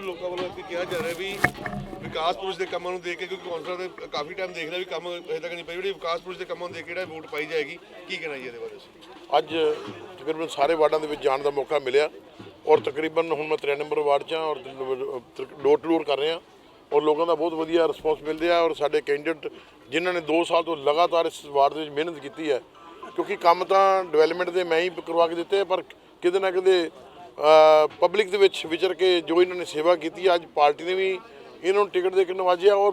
ਲੋਕਾਂ ਵੱਲੋਂ ਕੀ ਕਿਹਾ ਜਾ ਰਿਹਾ ਵੀ ਵਿਕਾਸ ਪੁਰਸ਼ ਦੇ ਕੰਮਾਂ ਨੂੰ ਦੇਖ ਕੇ, ਕਿਉਂਕਿ ਕੌਂਸਲਰ ਨੇ ਕਾਫੀ ਟਾਈਮ ਦੇਖ ਰਿਹਾ ਵੀ ਕੰਮ ਅਜੇ ਤੱਕ ਨਹੀਂ ਪਈ ਜਿਹੜੀ ਵਿਕਾਸ ਪੁਰਸ਼ ਦੇ ਕੰਮਾਂ ਨੂੰ ਦੇਖ ਕੇ ਜਿਹੜਾ ਵੋਟ ਪਾਈ ਜਾਏਗੀ, ਕੀ ਕਹਿਣਾ ਜੀ ਇਹਦੇ ਬਾਰੇ ਅੱਜ ਤਕਰੀਬਨ ਸਾਰੇ ਵਾਰਡਾਂ ਦੇ ਵਿੱਚ ਜਾਣ ਦਾ ਮੌਕਾ ਮਿਲਿਆ ਔਰ ਤਕਰੀਬਨ ਹੁਣ ਮੈਂ 93 ਨੰਬਰ ਵਾਰਡ 'ਚ ਹਾਂ ਔਰ ਡੋਰ ਟੂ ਡੋਰ ਕਰ ਰਿਹਾ ਔਰ ਲੋਕਾਂ ਦਾ ਬਹੁਤ ਵਧੀਆ ਰਿਸਪੌਂਸ ਮਿਲ ਰਿਹਾ ਔਰ ਸਾਡੇ ਕੈਂਡੀਡੇਟ ਜਿਨ੍ਹਾਂ ਨੇ 2 ਸਾਲ ਤੋਂ ਲਗਾਤਾਰ ਇਸ ਵਾਰਡ ਦੇ ਵਿੱਚ ਮਿਹਨਤ ਕੀਤੀ ਹੈ, ਕਿਉਂਕਿ ਕੰਮ ਤਾਂ ਡਿਵੈਲਪਮੈਂਟ ਦੇ ਮੈਂ ਹੀ ਕਰਵਾ ਕੇ ਦਿੱਤੇ ਪਰ ਕਿਤੇ ਨਾ ਕਿਤੇ ਪਬਲਿਕ ਦੇ ਵਿੱਚ ਵਿਚਰ ਕੇ ਜੋ ਇਹਨਾਂ ਨੇ ਸੇਵਾ ਕੀਤੀ, ਅੱਜ ਪਾਰਟੀ ਨੇ ਵੀ ਇਹਨਾਂ ਨੂੰ ਟਿਕਟ ਦੇ ਕੇ ਨਵਾਜਿਆ ਔਰ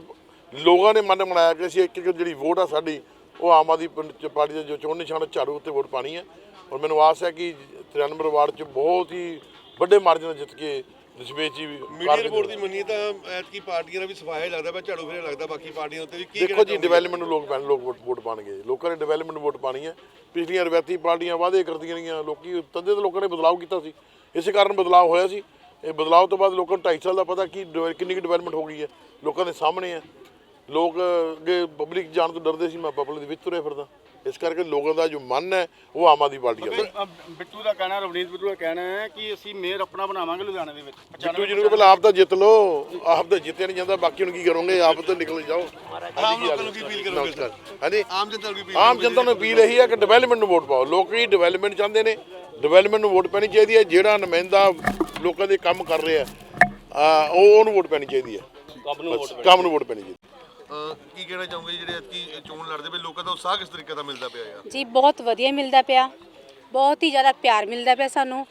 ਲੋਕਾਂ ਨੇ ਮਨ ਬਣਾਇਆ ਕਿ ਅਸੀਂ ਇੱਕ ਇੱਕ ਜਿਹੜੀ ਵੋਟ ਆ ਸਾਡੀ, ਉਹ ਆਮ ਆਦਮੀ ਪ- ਪਾਰਟੀ ਦੇ ਜੋ ਚੋਣ ਨਿਸ਼ਾਨ ਝਾੜੂ ਉੱਤੇ ਵੋਟ ਪਾਣੀ ਹੈ ਔਰ ਮੈਨੂੰ ਆਸ ਹੈ ਕਿ 93 ਨੰਬਰ ਵਾਰਡ 'ਚ ਬਹੁਤ ਹੀ ਵੱਡੇ ਮਾਰਜਨ ਜਿੱਤ ਕੇ ਦਸ਼ਮੇਸ਼ ਜੀ ਮੀਡੀਆ ਰਿਪੋਰਟ ਦੀ ਮੰਨੀਏ ਤਾਂ ਐਤਕੀ ਪਾਰਟੀਆਂ ਦਾ ਵੀ ਸਫਾਇਆ ਲੱਗਦਾ ਪਿਆ ਝਾੜੂ ਫੇਰੇ ਲੱਗਦਾ ਬਾਕੀ ਪਾਰਟੀਆਂ ਉੱਤੇ ਵੀ ਕੀ ਦੇਖੋ ਜੀ ਡਿਵੈਲਪਮੈਂਟ ਨੂੰ ਲੋਕ ਪੈਣ ਲੋਕ ਵੋਟ- ਵੋਟ ਪਾਣਗੇ ਲੋਕਾਂ ਨੇ ਡਿਵੈਲਪਮੈਂਟ ਵੋਟ ਪਾਣੀ ਹੈ। ਪਿਛਲੀਆਂ ਰਵਾਇਤੀ ਪਾਰਟੀਆਂ ਵਾਅਦੇ ਕਰਦੀਆਂ ਰਹੀਆਂ ਲੋਕੀ ਤਦੇ ਤਾਂ ਲੋਕਾਂ ਨੇ ਬਦਲਾਅ ਕੀਤਾ ਸੀ ਇਸੇ ਕਾਰਨ ਬਦਲਾਅ ਹੋਇਆ ਸੀ। ਇਹ ਬਦਲਾਅ ਤੋਂ ਬਾਅਦ ਲੋਕਾਂ ਨੂੰ 2.5 ਸਾਲ ਦਾ ਪਤਾ ਕੀ ਕਿੰਨੀ ਕੁ ਡਿਵੈਲਪਮੈਂਟ ਹੋ ਗਈ ਹੈ। ਲੋਕਾਂ ਦੇ ਸਾਹਮਣੇ ਹੈ। ਲੋਕ ਅੱਗੇ ਪਬਲਿਕ ਜਾਣ ਤੋਂ ਡਰਦੇ ਸੀ ਮੈਂ ਪਬਲਿਕ ਦੇ ਵਿੱਚ ਤੁਰਿਆ ਫਿਰਦਾ। ਇਸ ਕਰਕੇ ਲੋਕਾਂ ਦਾ ਜੋ ਮਨ ਹੈ ਉਹ ਆਮ ਆਦਮੀ ਪਾਰਟੀ ਦਾ। ਅ, ਬਿੱਟੂ ਦਾ ਕਹਿਣਾ ਰਵਨੀਤ ਬਿੱਟੂ ਦਾ ਕਹਿਣਾ ਹੈ ਕਿ ਅਸੀਂ ਮੇਅਰ ਆਪਣਾ ਬਣਾਵਾਂਗੇ ਲੁਧਿਆਣੇ ਦੇ ਵਿੱਚ। ਬਿੱਟੂ ਜੀ ਨੂੰ ਪਹਿਲਾਂ ਆਪ ਤਾਂ ਜਿੱਤ ਲਓ ਆਪ ਤਾਂ ਜਿੱਤਿਆ ਨਹੀਂ ਜਾਂਦਾ ਬਾਕੀ ਨੂੰ ਕੀ ਕਰੋਗੇ ਆਪ ਤਾਂ ਨਿਕਲ ਜਾਓ। ਆਮ ਲੋਕਾਂ ਨੂੰ ਕੀ ਅਪੀਲ ਕਰੋਗੇ? ਹਾਂਜੀ? ਆਮ ਜਨਤਾ ਨੂੰ ਕੀ ਅਪੀਲ ਆਮ ਜਨਤਾ ਨੂੰ ਅਪੀਲ ਇਹੀ ਹੈ ਕਿ ਡਿਵੈਲਪਮੈਂਟ ਨੂੰ ਵੋਟ ਪਾਓ। ਲੋਕੀ ਡਿਵੈਲਪਮੈਂਟ ਚਾਹੁੰਦੇ ਨੇ ਡਿਵੈਲਪਮੈਂਟ ਨੂੰ ਵੋਟ ਪੈਣੀ ਚਾਹੀਦੀ ਹੈ। ਜਿਹੜਾ ਨੁਮਾਇੰਦਾ ਲੋਕਾਂ ਦੇ ਕੰਮ ਕਰ ਰਿਹਾ ਆ ਉਹ ਉਹਨੂੰ ਵੋਟ ਪੈਣੀ ਚਾਹੀਦੀ ਹੈ। ਕੰਮ ਨੂੰ ਵੋਟ ਪੈਣੀ ਚਾਹੀਦੀ ਕੀ ਕਹਿਣਾ ਚਾਹੋਗੇ ਜੀ ਜਿਹੜੇ ਐਤਕੀ ਚੋਣ ਲੜਦੇ ਪਏ ਲੋਕਾਂ ਦਾ ਉਤਸ਼ਾਹ ਕਿਸ ਤਰੀਕੇ ਦਾ ਮਿਲਦਾ ਪਿਆ ਯਾਰ ਜੀ ਬਹੁਤ ਵਧੀਆ ਮਿਲਦਾ ਪਿਆ। ਬਹੁਤ ਹੀ ਜ਼ਿਆਦਾ ਪਿਆਰ ਮਿਲਦਾ ਪਿਆ ਸਾਨੂੰ।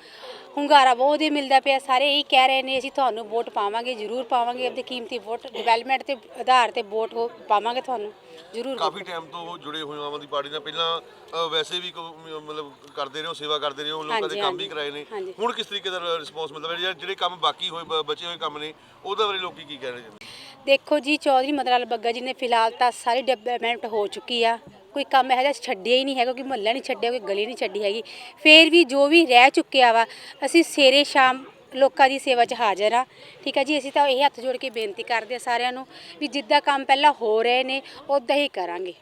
ਹੁੰਗਾਰਾ ਬਹੁਤ ਹੀ ਮਿਲਦਾ ਪਿਆ। ਸਾਰੇ ਇਹੀ ਕਹਿ ਰਹੇ ਨੇ ਅਸੀਂ ਤੁਹਾਨੂੰ ਵੋਟ ਪਾਵਾਂਗੇ ਜ਼ਰੂਰ ਪਾਵਾਂਗੇ। ਆਪਣੀ ਕੀਮਤੀ ਵੋਟ ਡਿਵੈਲਪਮੈਂਟ ਦੇ ਆਧਾਰ ਤੇ ਵੋਟ ਹੋ- ਪਾਵਾਂਗੇ ਤੁਹਾਨੂੰ। ਜ਼ਰੂਰ ਕਾਫੀ ਟਾਈਮ ਤੋਂ ਜੁੜੇ ਹੋਏ ਹੋ ਆਮ ਆਦਮੀ ਪਾਰਟੀ ਨਾਲ। ਪਹਿਲਾਂ ਵੈਸੇ ਵੀ ਕੋ- ਮ- ਮਤਲਬ ਕਰਦੇ ਰਹੇ ਹੋ ਸੇਵਾ ਕਰਦੇ ਰਹੇ ਹੋ ਲੋਕਾਂ ਦੇ ਹਾਂਜੀ, ਕੰਮ ਵੀ ਹਾਂਜੀ, ਕਰਾਏ ਨੇ। ਹਾਂਜੀ। ਹੁਣ ਕਿਸ ਤਰੀਕੇ ਦਾ ਰਿਸਪੌਂਸ ਮਿਲਦਾ ਪਿਆ? ਜਿਹੜੇ ਕੰਮ ਬਾਕੀ ਹੋਏ ਬ- ਬਚੇ ਹੋਏ ਕੰਮ ਨੇ ਉਹਦੇ ਬਾਰੇ ਲੋਕੀ ਕੀ ਕਹਿ ਰਹੇ ਨੇ? ਦੇਖੋ ਜੀ, ਚੌਧਰੀ ਮਦਨ ਲਾਲ ਬੱਗਾ ਜੀ ਨੇ ਫਿਲਹਾਲ ਤਾਂ ਸਾਰੀ ਡਿਵੈਲਪਮੈਂਟ ਹੋ ਚੁੱਕੀ ਆ। ਕੋਈ ਕੰਮ ਇਹੋ ਜਿਹਾ ਛੱਡਿਆ ਹੀ ਨਹੀਂ ਹੈਗਾ, ਕੋਈ ਮਹੱਲਾ ਨਹੀਂ ਛੱਡਿਆ, ਕੋਈ ਗਲੀ ਨਹੀਂ ਛੱਡੀ ਹੈਗੀ। ਫੇਰ ਵੀ ਜੋ ਵੀ ਰਹਿ ਚੁੱਕਿਆ ਵਾ, ਅਸੀਂ ਸਵੇਰੇ ਸ਼ਾਮ ਲੋਕਾਂ ਦੀ ਸੇਵਾ 'ਚ ਹਾਜ਼ਰ ਆ ਠੀਕ ਆ ਜੀ, ਅਸੀਂ ਤਾਂ ਇਹ ਹੱਥ ਜੋੜ ਕੇ ਬੇਨਤੀ ਕਰਦੇ ਆ ਸਾਰਿਆਂ ਨੂੰ ਵੀ ਜਿੱਦਾਂ ਕੰਮ ਪਹਿਲਾਂ ਹੋ ਰਹੇ ਨੇ ਉਦਾਂ ਹੀ ਕਰਾਂਗੇ।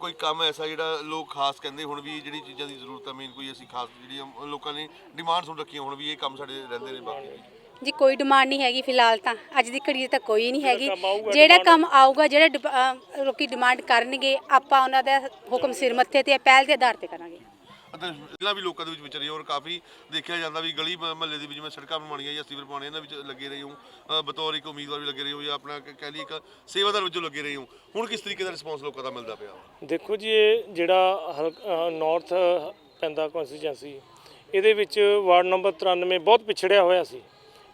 ਕੋਈ ਕੰਮ ਐਸਾ ਜਿਹੜਾ ਲੋਕ ਖਾਸ ਕਹਿੰਦੇ ਹੁਣ ਵੀ ਜਿਹੜੀ ਚੀਜ਼ਾਂ ਦੀ ਜ਼ਰੂਰਤ ਹੈ ਮੇਨ ਕੋਈ ਅਸੀਂ ਖਾਸ ਜਿਹੜੀਆਂ ਲੋਕਾਂ ਨੇ ਡਿਮਾਂਡ ਸੁਣ ਰੱਖੀਆਂ, ਹੁਣ ਵੀ ਇਹ ਕੰਮ ਸਾਡੇ ਰਹਿੰਦੇ ਨੇ ਬਾਕੀ ਜੀ ਕੋਈ ਡਿਮਾਂਡ ਨਹੀਂ ਹੈਗੀ ਫਿਲਹਾਲ ਤਾਂ। ਅੱਜ ਦੀ ਘੜੀ 'ਚ ਤਾਂ ਕੋਈ ਨਹੀਂ ਹੈਗੀ। ਜਿਹੜਾ ਕੰਮ ਆਊਗਾ ਜਿਹੜਾ ਡਿਪ- ਅਹ ਲੋਕੀ ਡਿਮਾਂਡ ਕਰਨਗੇ ਆਪਾਂ ਉਹਨਾਂ ਦਾ ਹੁਕਮ ਸਿਰ ਮੱਥੇ ਤੇ ਪਹਿਲ ਦੇ ਆਧਾਰ ਤੇ ਕਰਾਂਗੇ। ਅਤੇ ਜ਼ਿਲ੍ਹਾ ਵੀ ਲੋਕਾਂ ਦੇ ਵਿੱਚ ਵਿਚਰੇ ਔਰ ਕਾਫੀ ਦੇਖਿਆ ਜਾਂਦਾ ਵੀ ਗਲੀ ਮਹੱਲੇ ਦੇ ਵਿੱਚ ਜਿਵੇਂ ਸੜਕਾਂ ਬਣਵਾਉਣੀਆਂ ਜਾਂ ਸੀਵਰ ਪਾਉਣੇ ਇਹਨਾਂ ਵਿੱਚ ਲੱਗੇ ਰਹੇ ਹੋ ਬਤੌਰ ਇੱਕ ਉਮੀਦਵਾਰ ਵੀ ਲੱਗੇ ਰਹੇ ਹੋ ਜਾਂ ਆਪਣਾ ਕ- ਕਹਿ ਲਈ ਇੱਕ ਸੇਵਾਦਾਰ ਵਜੋਂ ਲੱਗੇ ਰਹੇ ਹੋ ਹੁਣ ਕਿਸ ਤਰੀਕੇ ਦਾ ਰਿਸਪੌਂਸ ਲੋਕਾਂ ਦਾ ਮਿਲਦਾ ਪਿਆ ਦੇਖੋ ਜੀ ਇਹ ਜਿਹੜਾ ਨਾਰਥ ਪੈਂਦਾ ਕਨਸਟੀਚੁਐਂਸੀ ਇਹਦੇ ਵਿੱਚ ਵਾਰਡ ਨੰਬਰ 93 ਬਹੁਤ ਪਿਛੜਿਆ ਹੋਇਆ ਸੀ।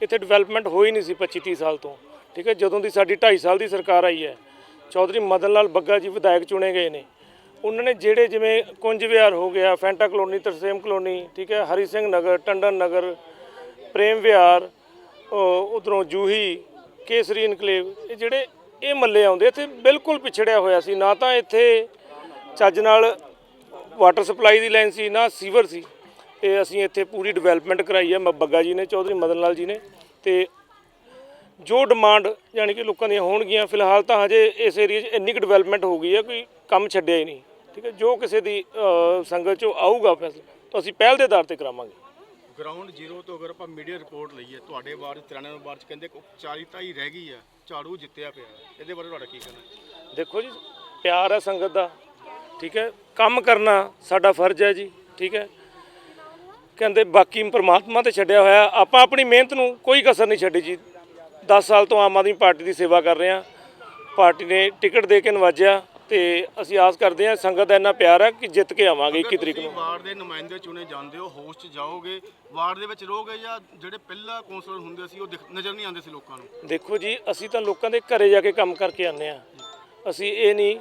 ਇੱਥੇ ਡਿਵੈਲਪਮੈਂਟ ਹੋਈ ਨਹੀਂ ਸੀ 25 30 ਸਾਲ ਤੋਂ, ਠੀਕ ਹੈ? ਜਦੋਂ ਦੀ ਸਾਡੀ 2.5 ਸਾਲ ਦੀ ਸਰਕਾਰ ਆਈ ਹੈ, ਚੌਧਰੀ ਮਦਨ ਲਾਲ ਬੱਗਾ ਜੀ ਵਿਧਾਇਕ ਚੁਣੇ ਗਏ ਨੇ। ਉਹਨਾਂ ਨੇ ਜਿਹੜੇ ਜਿਵੇਂ ਕੁੰਜ ਵਿਹਾਰ ਹੋ ਗਿਆ, ਫੈਂਟਾ ਕਲੋਨੀ, ਤਰਸੇਮ ਕਲੋਨੀ, ਠੀਕ ਹੈ? ਹਰੀ ਸਿੰਘ ਨਗਰ, ਟੰਡਨ ਨਗਰ, ਪ੍ਰੇਮ ਵਿਹਾਰ ਉਧਰੋਂ ਜੂਹੀ, ਕੇਸਰੀ ਇਨਕਲੇਵ, ਇਹ ਜਿਹੜੇ ਇਹ ਮੱਲੇ ਆਉਂਦੇ, ਇੱਥੇ ਬਿਲਕੁਲ ਪਿਛੜਿਆ ਹੋਇਆ ਸੀ। ਨਾ ਤਾਂ ਇੱਥੇ ਚੱਜ ਨਾਲ ਵਾਟਰ ਸਪਲਾਈ ਦੀ ਲਾਈਨ ਸੀ, ਨਾ ਸੀਵਰ ਸੀ। ਤੇ ਅਸੀਂ ਇੱਥੇ ਪੂਰੀ ਡਿਵੈਲਪਮੈਂਟ ਕਰਾਈ ਹੈ ਬੱਗਾ ਜੀ ਨੇ ਚੌਧਰੀ ਮਦਨ ਲਾਲ ਜੀ ਨੇ। ਤੇ ਜੋ ਡਿਮਾਂਡ ਯਾਨੀ ਕਿ ਲੋਕਾਂ ਦੀਆਂ ਹੋਣਗੀਆਂ ਫਿਲਹਾਲ ਤਾਂ ਹਜੇ ਇਸ ਏਰੀਆ 'ਚ ਇੰਨੀ ਕੁ ਡਿਵੈਲਪਮੈਂਟ ਹੋ ਗਈ ਹੈ ਕੋਈ ਕੰਮ ਛੱਡਿਆ ਹੀ ਨਹੀਂ। ਠੀਕ ਹੈ ਜੋ ਕਿਸੇ ਦੀ ਸੰਗਤ 'ਚੋਂ ਆਊਗਾ ਫੈਸਲਾ ਤਾਂ ਅਸੀਂ ਪਹਿਲ ਦੇ ਆਧਾਰ ਤੇ ਕਰਾਵਾਂਗੇ। ਗਰਾਊਂਡ ਜ਼ੀਰੋ ਤੋਂ ਅਗਰ ਆਪਾਂ ਮੀਡੀਆ ਰਿਪੋਰਟ ਲਈਏ ਤੁਹਾਡੇ ਵਾਰਡ 'ਚ 93 ਵਾਰਡ 'ਚ ਕਹਿੰਦੇ ਉਪਚਾਰਿਤਾ ਹੀ ਰਹਿ ਗਈ ਆ ਝਾੜੂ ਜਿੱਤਿਆ ਪਿਆ ਇਹਦੇ ਬਾਰੇ ਤੁਹਾਡਾ ਕੀ ਕਹਿਣਾ ਦੇਖੋ ਜੀ ਪਿਆਰ ਹੈ ਸੰਗਤ ਦਾ ਠੀਕ ਹੈ ਕੰਮ ਕਰਨਾ ਸਾਡਾ ਫਰਜ਼ ਹੈ ਜੀ ਠੀਕ ਹੈ। ਕਹਿੰਦੇ ਬਾਕੀ ਪ੍ਰਮਾਤਮਾ ਤੇ ਛੱਡਿਆ ਹੋਇਆ ਆਪਾਂ ਆਪਣੀ ਮਿਹਨਤ ਨੂੰ ਕੋਈ ਕਸਰ ਨਹੀਂ ਛੱਡੀ ਜੀ। 10 ਸਾਲ ਤੋਂ ਆਮ ਆਦਮੀ ਪਾਰਟੀ ਦੀ ਸੇਵਾ ਕਰ ਰਹੇ ਹਾਂ। ਪਾਰਟੀ ਨੇ ਟਿਕਟ ਦੇ ਕੇ ਨਵਾਜਿਆ ਤੇ ਅਸੀਂ ਆਸ ਕਰਦੇ ਹਾਂ ਸੰਗਤ ਦਾ ਇੰਨਾ ਪਿਆਰ ਹੈ ਕਿ ਜਿੱਤ ਕੇ ਆਵਾਂਗੇ 21 ਤਰੀਕ ਨੂੰ। ਵਾਰਡ ਦੇ ਨੁਮਾਇੰਦੇ ਚੁਣੇ ਜਾਂਦੇ ਹੋ ਹੋਸਟ ਜਾਓਗੇ ਵਾਰਡ ਦੇ ਵਿੱਚ ਰਹੋਗੇ ਜਾਂ ਜਿਹੜੇ ਪਹਿਲਾਂ ਕੌਂਸਲਰ ਹੁੰਦੇ ਸੀ ਉਹ ਨਜ਼ਰ ਨਹੀਂ ਆਉਂਦੇ ਸੀ ਲੋਕਾਂ ਨੂੰ? ਦੇਖੋ ਜੀ ਅਸੀਂ ਤਾਂ ਲੋਕਾਂ ਦੇ ਘਰੇ ਜਾ ਕੇ ਕੰਮ ਕਰਕੇ ਆਉਂਦੇ ਆ ਅਸੀਂ ਇਹ ਨਹੀਂ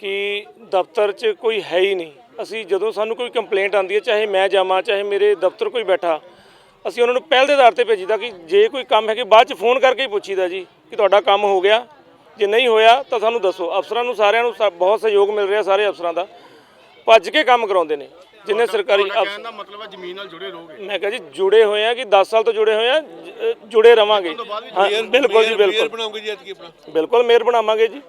ਕਿ ਦਫ਼ਤਰ 'ਚ ਕੋਈ ਹੈ ਹੀ ਨਹੀਂ। ਅਸੀਂ ਜਦੋਂ ਸਾਨੂੰ ਕੋਈ ਕੰਪਲੇਂਟ ਆਉਂਦੀ ਹੈ ਚਾਹੇ ਮੈਂ ਜਾਵਾਂ ਚਾਹੇ ਮੇਰੇ ਦਫ਼ਤਰ ਕੋਈ ਬੈਠਾ ਅਸੀਂ ਉਹਨਾਂ ਨੂੰ ਪਹਿਲ ਦੇ ਆਧਾਰ ਤੇ ਭੇਜੀਦਾ ਕਿ ਜੇ ਕੋਈ ਕੰਮ ਹੈ ਕਿ ਬਾਅਦ 'ਚ ਫੋਨ ਕਰਕੇ ਹੀ ਪੁੱਛੀਦਾ ਜੀ ਕਿ ਤੁਹਾਡਾ ਕੰਮ ਹੋ ਗਿਆ। ਜੇ ਨਹੀਂ ਹੋਇਆ ਤਾਂ ਸਾਨੂੰ ਦੱਸੋ। ਅਫਸਰਾਂ ਨੂੰ ਸਾਰਿਆਂ ਨੂੰ ਸਾ- ਬਹੁਤ ਸਹਿਯੋਗ ਮਿਲ ਰਿਹਾ ਸਾਰੇ ਅਫਸਰਾਂ ਦਾ। ਭੱਜ ਕੇ ਕੰਮ ਕਰਾਉਂਦੇ ਨੇ ਜਿੰਨੇ ਸਰਕਾਰੀ ਅਫਸਰ ਕਹਿਣ ਦਾ ਮਤਲਬ ਹੈ ਜ਼ਮੀਨ ਨਾਲ ਜੁੜੇ ਰਹੋਗੇ। ਮੈਂ ਕਿਹਾ ਜੀ ਜੁੜੇ ਹੋਏ ਆ ਕਿ 10 ਸਾਲ ਤੋਂ ਜੁੜੇ ਹੋਏ ਆ ਜ- ਜੁੜੇ ਰਵਾਂਗੇ। ਹਾਂ ਬਿਲਕੁਲ ਜੀ ਬਿਲਕੁਲ। ਬਣਾਉਂਗੇ ਜੀ ਐਤਕੀ ਆਪਣਾ? ਬਿਲਕੁਲ ਮੇਅਰ ਬਣਾਵਾਂਗੇ ਜੀ।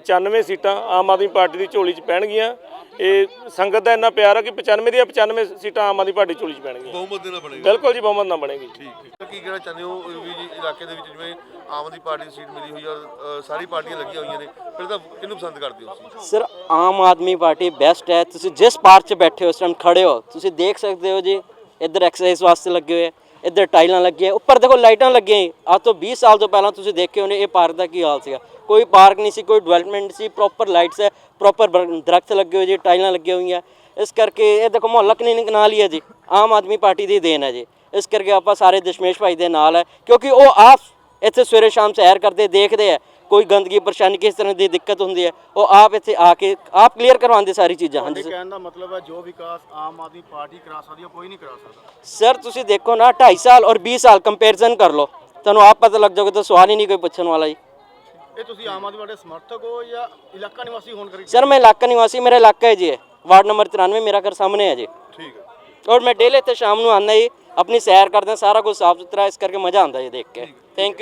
95 ਸੀਟਾਂ ਆਮ ਆਦਮੀ ਪਾਰਟੀ ਦੀ ਝੋਲੀ 'ਚ ਪੈਣਗੀਆਂ। ਇਹ ਸੰਗਤ ਦਾ ਇੰਨਾ ਪਿਆਰ ਆ ਕਿ 95 ਦੀਆਂ 95 ਸੀਟਾਂ ਆਮ ਆਦਮੀ ਪਾਰਟੀ ਝੋਲੀ 'ਚ ਪੈਣਗੀਆਂ। ਬਹੁਮਤ ਦੇ ਨਾਲ ਬਣੇਗਾ। ਬਿਲਕੁਲ ਜੀ ਬਹੁਮਤ ਨਾ ਬਣੇਗੀ। ਠੀਕ ਹੈ ਕੀ ਕਹਿਣਾ ਚਾਹੁੰਦੇ ਹੋ ਵੀ ਜੀ ਇਲਾਕੇ ਦੇ ਵਿੱਚ ਜਿਵੇਂ ਆਮ ਆਦਮੀ ਪਾਰਟੀ ਦੀ ਸੀਟ ਮਿਲੀ ਹੋਈ ਆ ਅ, ਸਾਰੀ ਪਾਰਟੀਆਂ ਲੱਗੀਆਂ ਹੋਈਆਂ ਨੇ ਫਿਰ ਤਾਂ ਕਿਹਨੂੰ ਪਸੰਦ ਕਰਦੇ ਹੋ ਤੁਸੀਂ? Sir Aam Aadmi party best ਹੈ। ਤੁਸੀਂ ਜਿਸ ਪਾਰਕ 'ਚ ਬੈਠੇ ਹੋ ਇਸ ਟਾਈਮ ਖੜੇ ਹੋ ਤੁਸੀਂ ਦੇਖ ਸਕਦੇ ਹੋ ਜੀ ਇੱਧਰ ਐਕਸਰਸਾਈਜ਼ ਵਾਸਤੇ ਲੱਗੇ ਹੋਏ ਆ। ਇੱਧਰ ਟਾਈਲਾਂ ਲੱਗੀਆਂ, ਉੱਪਰ ਦੇਖੋ ਲਾਈਟਾਂ ਲੱਗੀਆਂ ਅੱਜ ਤੋਂ 20 ਸਾਲ ਤੋਂ ਪਹਿਲਾਂ ਤੁਸੀਂ ਦੇਖੇ ਹੋਣੇ, ਇਹ ਪਾਰਕ ਦਾ ਕੀ ਹਾਲ ਸੀਗਾ। ਕੋਈ ਪਾਰਕ ਨਹੀਂ ਸੀ, ਕੋਈ ਡਿਵੈਲਪਮੈਂਟ ਸੀ ਪ੍ਰੋਪਰ ਲਾਈਟਸ ਹੈ ਪ੍ਰੋਪਰ ਦਰਖਤ ਲੱਗੇ ਹੋਏ ਜੀ, ਟਾਈਲਾਂ ਲੱਗੀਆਂ ਹੋਈਆਂ। ਇਸ ਕਰਕੇ ਇਹ ਦੇਖੋ ਮੁਹੱਲਾ ਕਲੀਨਿਕ ਨਾਲ ਹੀ ਹੈ ਜੀ, ਆਮ ਆਦਮੀ ਪਾਰਟੀ ਦੀ ਦੇਣ ਹੈ ਜੀ। ਇਸ ਕਰਕੇ ਆਪਾਂ ਸਾਰੇ ਦਸ਼ਮੇਸ਼ ਭਾਈ ਦੇ ਨਾਲ ਹੈ, ਕਿਉਂਕਿ ਉਹ ਆਪ ਇੱਥੇ ਸਵੇਰੇ ਸ਼ਾਮ ਸੈਰ ਕਰਦੇ, ਦੇਖਦੇ ਆ ਕੋਈ ਗੰਦਗੀ ਪਰੇਸ਼ਾਨੀ ਕਿਸ ਤਰ੍ਹਾਂ ਦੀ ਦਿੱਕਤ ਹੁੰਦੀ ਹੈ ਉਹ ਆਪ ਇੱਥੇ ਆ ਕੇ ਆਪ ਕਲੀਅਰ ਕਰਵਾਉਂਦੇ ਸਾਰੀ ਚੀਜ਼ਾਂ। ਹਾਂਜੀ ਸਰ। ਕਹਿਣ ਦਾ ਮਤਲਬ ਹੈ ਜੋ ਵਿਕਾਸ ਆਮ ਆਦਮੀ ਪਾਰਟੀ ਕਰਾ ਸਕਦੀ ਹੈ ਕੋਈ ਨਹੀਂ ਕਰਾ ਸਕਦਾ। ਸਰ ਤੁਸੀਂ ਦੇਖੋ ਨਾ 2.5 ਸਾਲ ਔਰ 20 ਸਾਲ ਕੰਪੈਰੀਜ਼ਨ ਕਰ ਲਓ। ਤੁਹਾਨੂੰ ਆਪ ਪਤਾ ਲੱਗ ਜਾਊਗਾ ਤਾਂ ਸਵਾਲ ਹੀ ਨਹੀਂ ਕੋਈ ਪੁੱਛਣ ਵਾਲਾ ਜੀ। ਇਹ ਤੁਸੀਂ ਆਮ ਆਦਮੀ ਪਾਰਟੀ ਦੇ ਸਮਰਥਕ ਹੋ ਜਾਂ ਇਲਾਕਾ ਨਿਵਾਸੀ ਹੋਣ ਕਰਕੇ? ਸਰ ਮੈਂ ਇਲਾਕਾ ਨਿਵਾਸੀ ਮੇਰਾ ਇਲਾਕਾ ਹੈ ਜੀ ਇਹ, ਵਾਰਡ ਨੰਬਰ 93 ਮੇਰਾ ਘਰ ਸਾਹਮਣੇ ਹੈ ਜੀ। ਠੀਕ ਹੈ। ਔਰ ਮੈਂ ਡੇਲੀ ਇੱਥੇ ਸ਼ਾਮ ਨੂੰ ਆਉਂਦਾ ਜੀ ਆਪਣੀ ਸੈਰ ਕਰਦਾ ਸਾਰਾ ਕੁਝ ਸਾਫ਼ ਸੁਥਰਾ ਇਸ ਕਰਕੇ ਮਜ਼ਾ ਆਉਂਦਾ ਜੀ ਦੇਖ ਕੇ। ਥੈਂਕ